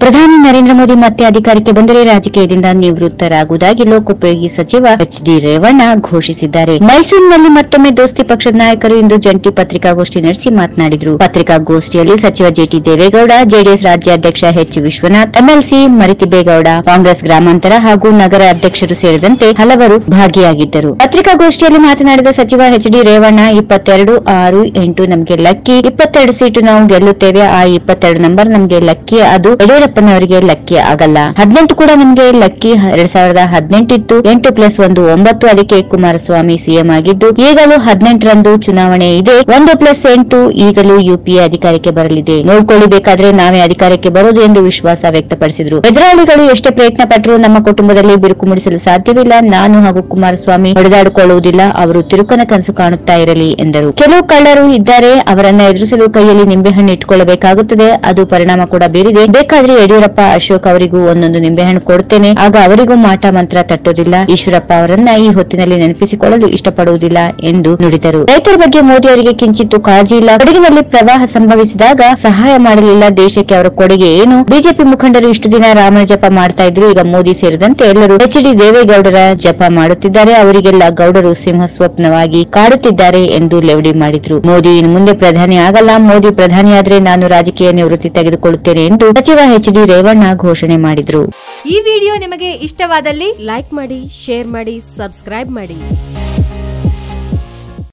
ಪ್ರಧಾನಿ ನರೇಂದ್ರ ಮೋದಿ ಮತ್ತೆ ಅಧಿಕಾರಕ್ಕೆ ಬಂದರೆ ರಾಜಕೀಯದಿಂದ ನಿವೃತ್ತರಾಗುವುದಾಗಿ ಲೋಕೋಪಯೋಗಿ ಸಚಿವ ಎಚ್ ಡಿ ರೇವಣ್ಣ ಘೋಷಿಸಿದ್ದಾರೆ. ಮೈಸೂರಿನಲ್ಲಿ ಮತ್ತೊಮ್ಮೆ ದೋಸ್ತಿ ಪಕ್ಷದ ನಾಯಕರು ಇಂದು ಜಂಟಿ ಪತ್ರಿಕಾಗೋಷ್ಠಿ ನಡೆಸಿ ಮಾತನಾಡಿದರು. ಪತ್ರಿಕಾಗೋಷ್ಠಿಯಲ್ಲಿ ಸಚಿವ ಜೆಟಿ ದೇವೇಗೌಡ, ಜೆಡಿಎಸ್ ರಾಜ್ಯಾಧ್ಯಕ್ಷ ಎಚ್. ವಿಶ್ವನಾಥ್, ಎಂಎಲ್ಸಿ ಮರಿತಿಬೇಗೌಡ, ಕಾಂಗ್ರೆಸ್ ಗ್ರಾಮಾಂತರ ಹಾಗೂ ನಗರ ಅಧ್ಯಕ್ಷರು ಸೇರಿದಂತೆ ಹಲವರು ಭಾಗಿಯಾಗಿದ್ದರು. ಪತ್ರಿಕಾಗೋಷ್ಠಿಯಲ್ಲಿ ಮಾತನಾಡಿದ ಸಚಿವ ಎಚ್ ಡಿ ರೇವಣ್ಣ, ಇಪ್ಪತ್ತೆರಡು ಆರು ಎಂಟು ನಮಗೆ ಲಕ್ಕಿ, ಇಪ್ಪತ್ತೆರಡು ಸೀಟು ನಾವು ಗೆಲ್ಲುತ್ತೇವೆ, ಆ ಇಪ್ಪತ್ತೆರಡು ನಂಬರ್ ನಮಗೆ ಲಕ್ಕಿ, ಅದು ಯಡಿಯೂರಪ್ಪನವರಿಗೆ ಲಕ್ಕಿ ಆಗಲ್ಲ. ಹದಿನೆಂಟು ಕೂಡ ನಮ್ಗೆ ಲಕ್ಕಿ ಎರಡ್ ಸಾವಿರದ ಹದಿನೆಂಟು ಇತ್ತು ಎಂಟು ಪ್ಲಸ್ ಒಂದು ಒಂಬತ್ತು ಅದಕ್ಕೆ ಕುಮಾರಸ್ವಾಮಿ ಸಿಎಂ ಆಗಿದ್ದು, ಈಗಲೂ ಹದಿನೆಂಟರಂದು ಚುನಾವಣೆ ಇದೆ. ಒಂದು ಪ್ಲಸ್ ಎಂಟು ಈಗಲೂ ಯುಪಿಎ ಅಧಿಕಾರಕ್ಕೆ ಬರಲಿದೆ. ನೋಡ್ಕೊಳ್ಳಿ ಬೇಕಾದ್ರೆ ನಾವೇ ಅಧಿಕಾರಕ್ಕೆ ಬರೋದು ಎಂದು ವಿಶ್ವಾಸ ವ್ಯಕ್ತಪಡಿಸಿದ್ರು. ಎದುರಾಳಿಗಳು ಎಷ್ಟೇ ಪ್ರಯತ್ನ ಪಟ್ಟರು ನಮ್ಮ ಕುಟುಂಬದಲ್ಲಿ ಬಿರುಕು ಮೂಡಿಸಲು ಸಾಧ್ಯವಿಲ್ಲ. ನಾನು ಹಾಗೂ ಕುಮಾರಸ್ವಾಮಿ ಹೊಡೆದಾಡಿಕೊಳ್ಳುವುದಿಲ್ಲ. ಅವರು ತಿರುಕನ ಕನಸು ಕಾಣುತ್ತಾ ಇರಲಿ ಎಂದರು. ಕೆಲವು ಕಳ್ಳರು ಇದ್ದಾರೆ. ಅವರನ್ನ ಎದುರಿಸಲು ಕೈಯಲ್ಲಿ ನಿಂಬೆಹಣ್ಣು ಇಟ್ಟುಕೊಳ್ಳಬೇಕಾಗುತ್ತದೆ ಅದು ಪರಿಣಾಮ ಕೂಡ ಬೀರಿದೆ. ಬೇಕಾದ್ರೆ ಯಡಿಯೂರಪ್ಪ ಅಶೋಕ್ ಅವರಿಗೂ ಒಂದೊಂದು ನಿಂಬೆಹಣ್ಣು ಕೊಡ್ತೇನೆ. ಆಗ ಅವರಿಗೂ ಮಾಟ ಮಂತ್ರ ತಟ್ಟುವುದಿಲ್ಲ. ಈಶ್ವರಪ್ಪ ಅವರನ್ನ ಈ ಹೊತ್ತಿನಲ್ಲಿ ನೆನಪಿಸಿಕೊಳ್ಳಲು ಇಷ್ಟಪಡುವುದಿಲ್ಲ ಎಂದು ನುಡಿದರು. ರೈತರ ಬಗ್ಗೆ ಮೋದಿ ಅವರಿಗೆ ಕಿಂಚಿತ್ತು ಕಾಳಜಿ ಇಲ್ಲ. ಕೊಡಗಿನಲ್ಲಿ ಪ್ರವಾಹ ಸಂಭವಿಸಿದಾಗ ಸಹಾಯ ಮಾಡಲಿಲ್ಲ. ದೇಶಕ್ಕೆ ಅವರ ಕೊಡುಗೆ ಏನು? ಬಿಜೆಪಿ ಮುಖಂಡರು ಇಷ್ಟು ದಿನ ರಾಮನ ಜಪ ಮಾಡ್ತಾ ಇದ್ರು. ಈಗ ಮೋದಿ ಸೇರಿದಂತೆ ಎಲ್ಲರೂ ಎಚ್ ಡಿ ದೇವೇಗೌಡರ ಜಪ ಮಾಡುತ್ತಿದ್ದಾರೆ. ಅವರಿಗೆಲ್ಲ ಗೌಡರು ಸಿಂಹ ಸ್ವಪ್ನವಾಗಿ ಕಾಡುತ್ತಿದ್ದಾರೆ ಎಂದು ಲೆವಡಿ ಮಾಡಿದ್ರು. ಮೋದಿ ಇನ್ನು ಮುಂದೆ ಪ್ರಧಾನಿ ಆಗಲ್ಲ. ಮೋದಿ ಪ್ರಧಾನಿಯಾದ್ರೆ ನಾನು ರಾಜಕೀಯ ನಿವೃತ್ತಿ ತೆಗೆದುಕೊಳ್ಳುತ್ತೇನೆ ಎಂದು ಸಚಿವ ರೇವಣ್ಣ ಘೋಷಣೆ ಮಾಡಿದ್ರು. ಈ ವಿಡಿಯೋ ನಿಮಗೆ ಇಷ್ಟವಾದಲ್ಲಿ ಲೈಕ್ ಮಾಡಿ ಶೇರ್ ಮಾಡಿ ಸಬ್ಸ್ಕ್ರೈಬ್ ಮಾಡಿ.